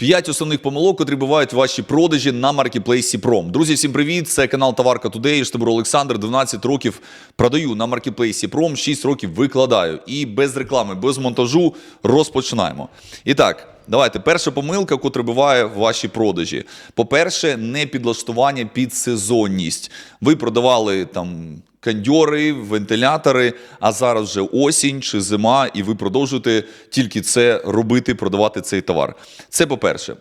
П'ять основних помилок, котрі бувають ваші продажі на маркетплейсі Пром. Друзі, всім привіт! Це канал Товарка Тудей. Штабур Олександр. 12 років продаю на маркетплейсі Пром, 6 років викладаю. І без реклами, без монтажу розпочинаємо. І так. Давайте, перша помилка, котра буває в ваші продажі. По-перше, не підлаштування під сезонність. Ви продавали там кандьори, вентилятори, а зараз вже осінь чи зима, і ви продовжуєте тільки це робити, продавати цей товар. Це по-перше.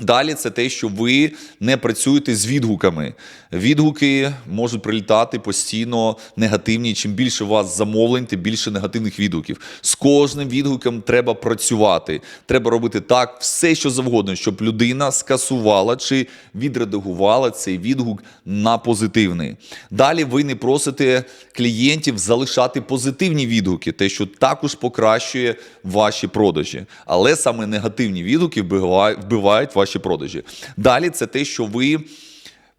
Далі це те, що ви не працюєте з відгуками. Відгуки можуть прилітати постійно негативні. Чим більше у вас замовлень, тим більше негативних відгуків. З кожним відгуком треба працювати. Треба робити так, все, що завгодно, щоб людина скасувала чи відредагувала цей відгук на позитивний. Далі ви не просите клієнтів залишати позитивні відгуки, те, що також покращує ваші продажі. Але саме негативні відгуки вбивають вбивають ваші продажі. Далі це те, що ви.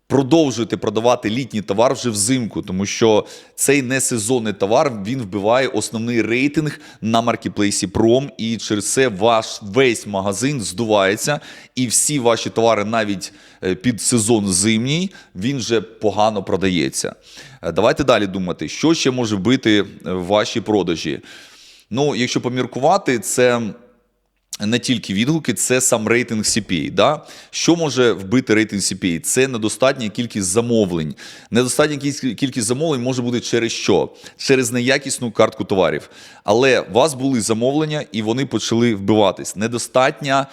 Продовжуєте продавати літній товар вже взимку, тому що цей несезонний товар він вбиває основний рейтинг на маркетплейсі Пром, і через це ваш весь магазин здувається, і всі ваші товари, навіть е, під сезон зимній, він вже погано продається. Е, Давайте далі думати, що ще може вбити е, ваші продажі. Ну, якщо поміркувати, це не тільки відгуки, це сам рейтинг CPA. Да? Що може вбити рейтинг CPA? Це недостатня кількість замовлень. Недостатня кількість- замовлень може бути через що? Через неякісну картку товарів. Але у вас були замовлення і вони почали вбиватись. Недостатня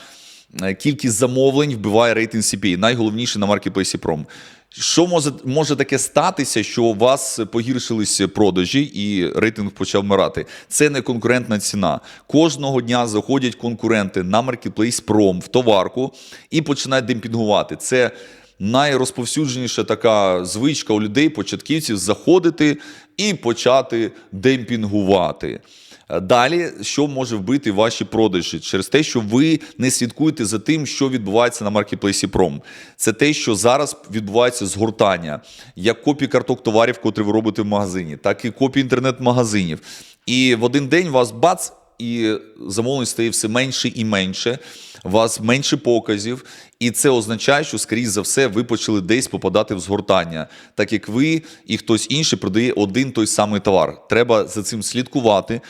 кількість замовлень вбиває рейтинг CPA. Найголовніше на маркетплейсі Пром. Що може, може таке статися, що у вас погіршилися продажі і рейтинг почав вмирати? Це не конкурентна ціна. Кожного дня заходять конкуренти на маркетплейс Пром в товарку і починають демпінгувати. Це найрозповсюдженіша така звичка у людей, початківців, заходити і почати демпінгувати. Далі, що може вбити ваші продажі через те, що ви не слідкуєте за тим, що відбувається на маркетплейсі Пром. Це те, що зараз відбувається згортання, як копії карток товарів, котрі ви робите в магазині, так і копії інтернет-магазинів. І в один день вас бац, і замовлень стає все менше і менше. У вас менше показів, і це означає, що, скоріш за все, ви почали десь попадати в згортання, так як ви і хтось інший продає один той самий товар. Треба за цим слідкувати,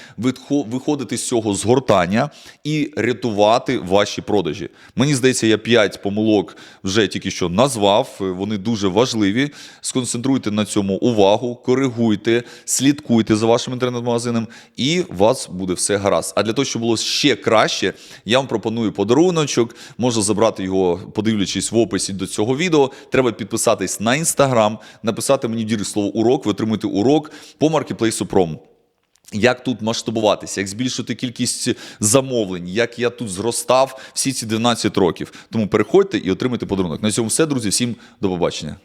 виходити з цього згортання і рятувати ваші продажі. Мені здається, я 5 помилок вже тільки що назвав. Вони дуже важливі. Сконцентруйте на цьому увагу, коригуйте, слідкуйте за вашим інтернет-магазином, і у вас буде все гаразд. А для того, щоб було ще краще, я вам пропоную подаруночок. Можна забрати його, подивлячись в описі до цього відео. Треба підписатись на інстаграм, написати мені в слово урок, ви отримуєте урок по маркетплейсу Пром. Як тут масштабуватися, як збільшити кількість замовлень, як я тут зростав всі ці 12 років. Тому переходьте і отримайте подарунок. На цьому все, друзі. Всім до побачення.